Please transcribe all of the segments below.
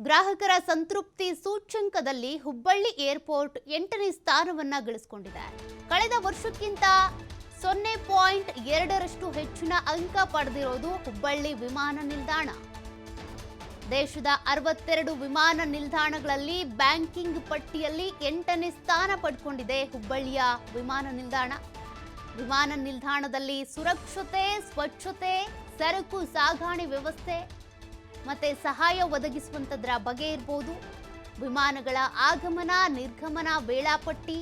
ಗ್ರಾಹಕರ ಸಂತೃಪ್ತಿ ಸೂಚ್ಯಂಕದಲ್ಲಿ ಹುಬ್ಬಳ್ಳಿ ಏರ್ಪೋರ್ಟ್ ಎಂಟನೇ ಸ್ಥಾನವನ್ನ ಗಳಿಸಿಕೊಂಡಿದೆ. ಕಳೆದ ವರ್ಷಕ್ಕಿಂತ ಸೊನ್ನೆ ಪಾಯಿಂಟ್ ಎರಡರಷ್ಟು ಹೆಚ್ಚಿನ ಅಂಕ ಪಡೆದಿರೋದು ಹುಬ್ಬಳ್ಳಿ ವಿಮಾನ ನಿಲ್ದಾಣ. ದೇಶದ ಅರವತ್ತೆರಡು ವಿಮಾನ ನಿಲ್ದಾಣಗಳಲ್ಲಿ ಬ್ಯಾಂಕಿಂಗ್ ಪಟ್ಟಿಯಲ್ಲಿ ಎಂಟನೇ ಸ್ಥಾನ ಪಡ್ಕೊಂಡಿದೆ ಹುಬ್ಬಳ್ಳಿಯ ವಿಮಾನ ನಿಲ್ದಾಣ. ವಿಮಾನ ನಿಲ್ದಾಣದಲ್ಲಿ ಸುರಕ್ಷತೆ, ಸ್ವಚ್ಛತೆ, ಸರಕು, ಸಾಗಾಣೆ ವ್ಯವಸ್ಥೆ ಮತ್ತೆ ಸಹಾಯ ಒದಗಿಸುವಂಥದ್ರ ಬಗ್ಗೆ ಇರ್ಬೋದು. ವಿಮಾನಗಳ ಆಗಮನ, ನಿರ್ಗಮನ, ವೇಳಾಪಟ್ಟಿ,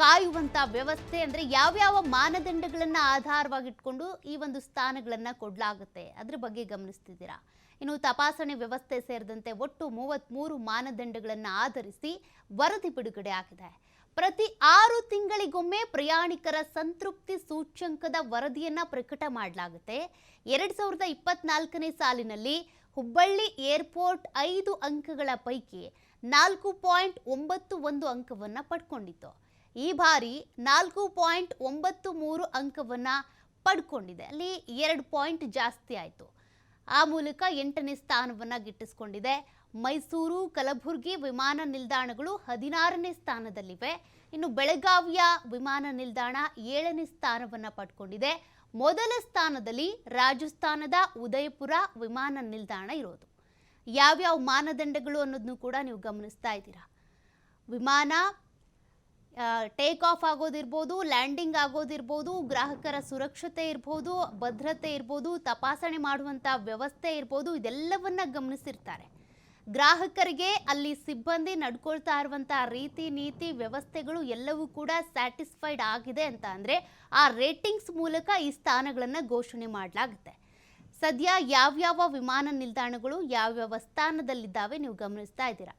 ಕಾಯುವಂಥ ವ್ಯವಸ್ಥೆ ಅಂದ್ರೆ ಯಾವ್ಯಾವ ಮಾನದಂಡಗಳನ್ನು ಆಧಾರವಾಗಿಟ್ಕೊಂಡು ಈ ಒಂದು ಸ್ಥಾನಗಳನ್ನು ಕೊಡಲಾಗುತ್ತೆ. ಅದ್ರ ಬಗ್ಗೆ ಗಮನಿಸ್ತಿದ್ದೀರಾ? ಇನ್ನು ತಪಾಸಣೆ ವ್ಯವಸ್ಥೆ ಸೇರಿದಂತೆ ಒಟ್ಟು ಮೂವತ್ತ್ಮೂರು ಮಾನದಂಡಗಳನ್ನು ಆಧರಿಸಿ ವರದಿ ಬಿಡುಗಡೆ ಆಗಿದೆ. ಪ್ರತಿ ಆರು ತಿಂಗಳಿಗೊಮ್ಮೆ ಪ್ರಯಾಣಿಕರ ಸಂತೃಪ್ತಿ ಸೂಚ್ಯಂಕದ ವರದಿಯನ್ನ ಪ್ರಕಟ ಮಾಡಲಾಗುತ್ತೆ. ಎರಡ್ ಸಾವಿರದ ಇಪ್ಪತ್ನಾಲ್ಕನೇ ಸಾಲಿನಲ್ಲಿ ಹುಬ್ಬಳ್ಳಿ ಏರ್ಪೋರ್ಟ್ ಐದು ಅಂಕಗಳ ಪೈಕಿ ನಾಲ್ಕು ಪಾಯಿಂಟ್ ಒಂಬತ್ತು ಒಂದು ಅಂಕವನ್ನು ಪಡ್ಕೊಂಡಿತ್ತು. ಈ ಬಾರಿ ನಾಲ್ಕು ಪಾಯಿಂಟ್ ಒಂಬತ್ತು ಮೂರು ಅಂಕವನ್ನು ಪಡ್ಕೊಂಡಿದೆ. ಅಲ್ಲಿ ಎರಡು ಪಾಯಿಂಟ್ ಜಾಸ್ತಿ ಆಯಿತು. ಆ ಮೂಲಕ ಎಂಟನೇ ಸ್ಥಾನವನ್ನು ಗಿಟ್ಟಿಸಿಕೊಂಡಿದೆ. ಮೈಸೂರು, ಕಲಬುರಗಿ ವಿಮಾನ ನಿಲ್ದಾಣಗಳು ಹದಿನಾರನೇ ಸ್ಥಾನದಲ್ಲಿವೆ. ಇನ್ನು ಬೆಳಗಾವಿಯ ವಿಮಾನ ನಿಲ್ದಾಣ ಏಳನೇ ಸ್ಥಾನವನ್ನು ಪಡ್ಕೊಂಡಿದೆ. ಮೊದಲ ಸ್ಥಾನದಲ್ಲಿ ರಾಜಸ್ಥಾನದ ಉದಯಪುರ ವಿಮಾನ ನಿಲ್ದಾಣ ಇರೋದು. ಯಾವ್ಯಾವ ಮಾನದಂಡಗಳು ಅನ್ನೋದನ್ನು ಕೂಡ ನೀವು ಗಮನಿಸ್ತಾ ಇದ್ದೀರಾ. ವಿಮಾನ ಟೇಕ್ ಆಫ್ ಆಗೋದಿರ್ಬೋದು ಲ್ಯಾಂಡಿಂಗ್ ಆಗೋದಿರ್ಬೋದು, ಗ್ರಾಹಕರ ಸುರಕ್ಷತೆ ಇರ್ಬೋದು, ಭದ್ರತೆ ಇರ್ಬೋದು, ತಪಾಸಣೆ ಮಾಡುವಂಥ ವ್ಯವಸ್ಥೆ ಇರ್ಬೋದು, ಇದೆಲ್ಲವನ್ನ ಗಮನಿಸಿರ್ತಾರೆ. ಗ್ರಾಹಕರಿಗೆ ಅಲ್ಲಿ ಸಿಬ್ಬಂದಿ ನಡ್ಕೊಳ್ತಾ ಇರುವಂತಹ ರೀತಿ ನೀತಿ ವ್ಯವಸ್ಥೆಗಳು ಎಲ್ಲವೂ ಕೂಡ ಸ್ಯಾಟಿಸ್ಫೈಡ್ ಆಗಿದೆ ಅಂತ ಅಂದರೆ ಆ ರೇಟಿಂಗ್ಸ್ ಮೂಲಕ ಈ ಸ್ಥಾನಗಳನ್ನು ಘೋಷಣೆ ಮಾಡಲಾಗುತ್ತೆ. ಸದ್ಯ ಯಾವ್ಯಾವ ವಿಮಾನ ನಿಲ್ದಾಣಗಳು, ಯಾವ್ಯಾವ ಸ್ಥಾನದಲ್ಲಿದ್ದಾವೆ ನೀವು ಗಮನಿಸ್ತಾ ಇದ್ದೀರಾ?